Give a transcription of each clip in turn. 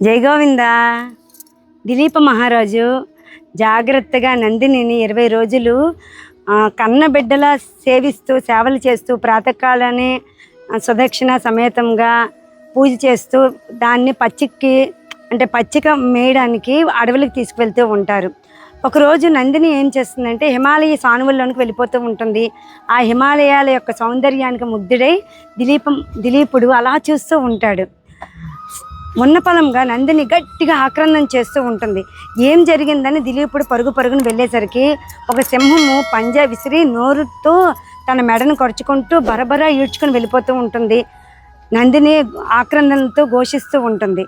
జై దిలీప మహారాజు జాగ్రత్తగా నందినిని ఇరవై రోజులు కన్న బిడ్డలా సేవిస్తూ సేవలు చేస్తూ ప్రాతకాలనే సుదక్షిణ సమేతంగా పూజ చేస్తూ దాన్ని పచ్చిక్కి అంటే పచ్చిక మేయడానికి అడవులకు తీసుకువెళ్తూ ఉంటారు. ఒకరోజు నందిని ఏం చేస్తుందంటే హిమాలయ సానువుల్లోనికి వెళ్ళిపోతూ ఉంటుంది. ఆ హిమాలయాల యొక్క సౌందర్యానికి ముగ్ధుడై దిలీపం దిలీపుడు అలా చూస్తూ ఉంటాడు. ఉన్నపలంగా నందిని గట్టిగా ఆక్రందన చేస్తూ ఉంటుంది. ఏం జరిగిందని దిలీపుడు పరుగు పరుగును వెళ్ళేసరికి ఒక సింహము పంజా విసిరి నోరుతో తన మెడను ఖర్చుకుంటూ బరబరా ఈడ్చుకొని వెళ్ళిపోతూ ఉంటుంది. నందిని ఆక్రందనతో ఘోషిస్తూ ఉంటుంది.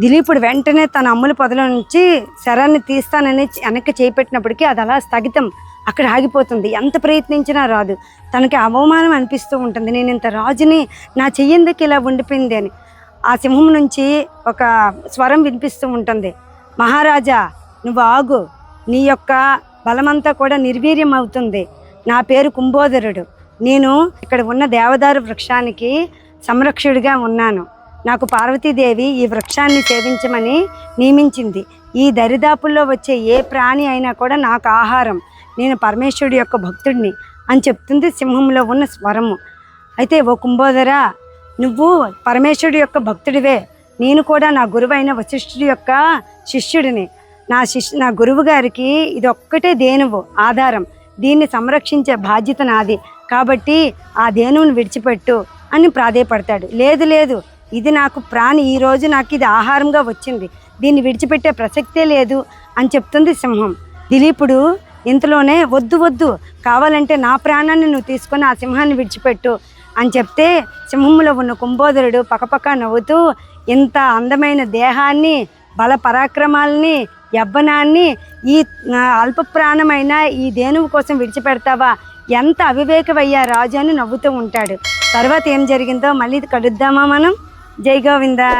దిలీపుడు వెంటనే తన అమ్ముల పొదలో నుంచి శరాన్ని తీస్తానని వెనక్కి చేపెట్టినప్పటికీ అది అలా స్థగితం. అక్కడ ఆగిపోతుంది. ఎంత ప్రయత్నించినా రాదు. తనకి అవమానం అనిపిస్తూ ఉంటుంది. నేను ఇంత రాజుని నా చెయ్యందుకు ఇలా ఉండిపోయింది అని. ఆ సింహం నుంచి ఒక స్వరం వినిపిస్తూ ఉంటుంది. మహారాజా నువ్వు ఆగు. నీ యొక్క బలమంతా కూడా నిర్వీర్యం అవుతుంది. నా పేరు కుంభోదరుడు. నేను ఇక్కడ ఉన్న దేవదారు వృక్షానికి సంరక్షకుడిగా ఉన్నాను. నాకు పార్వతీదేవి ఈ వృక్షాన్ని సేవించమని నియమించింది. ఈ దరిదాపుల్లో వచ్చే ఏ ప్రాణి అయినా కూడా నాకు ఆహారం. నేను పరమేశ్వరుడి యొక్క భక్తుడిని అని చెప్తుంది సింహంలో ఉన్న స్వరము. అయితే ఓ కుంభోదరా నువ్వు పరమేశ్వరుడి యొక్క భక్తుడివే. నేను కూడా నా గురువైన వశిష్ఠుడి యొక్క శిష్యుడిని. నా శిష్యు నా గురువు గారికి ఇది ఒక్కటే దేనువు ఆధారం. దీన్ని సంరక్షించే బాధ్యత నాది. కాబట్టి ఆ దేనువుని విడిచిపెట్టు అని ప్రాధేయపడతాడు. లేదు లేదు. ఇది నాకు ప్రాణి. ఈరోజు నాకు ఇది ఆహారంగా వచ్చింది. దీన్ని విడిచిపెట్టే ప్రసక్తే లేదు అని చెప్తుంది సింహం. దిలీపుడు ఇంతలోనే వద్దు వద్దు కావాలంటే నా ప్రాణాన్ని నువ్వు తీసుకొని ఆ సింహాన్ని విడిచిపెట్టు అని చెప్తే సింహంలో ఉన్న కుంభోదరుడు పక్కపక్క నవ్వుతూ ఇంత అందమైన దేహాన్ని బల పరాక్రమాల్ని యవ్వనాన్ని ఈ అల్ప ప్రాణమైన ఈ దేనువు కోసం విడిచిపెడతావా? ఎంత అవివేకమయ్యా రాజు అని నవ్వుతూ ఉంటాడు. తర్వాత ఏం జరిగిందో మళ్ళీ కలుద్దామా మనం? జై గోవిందా.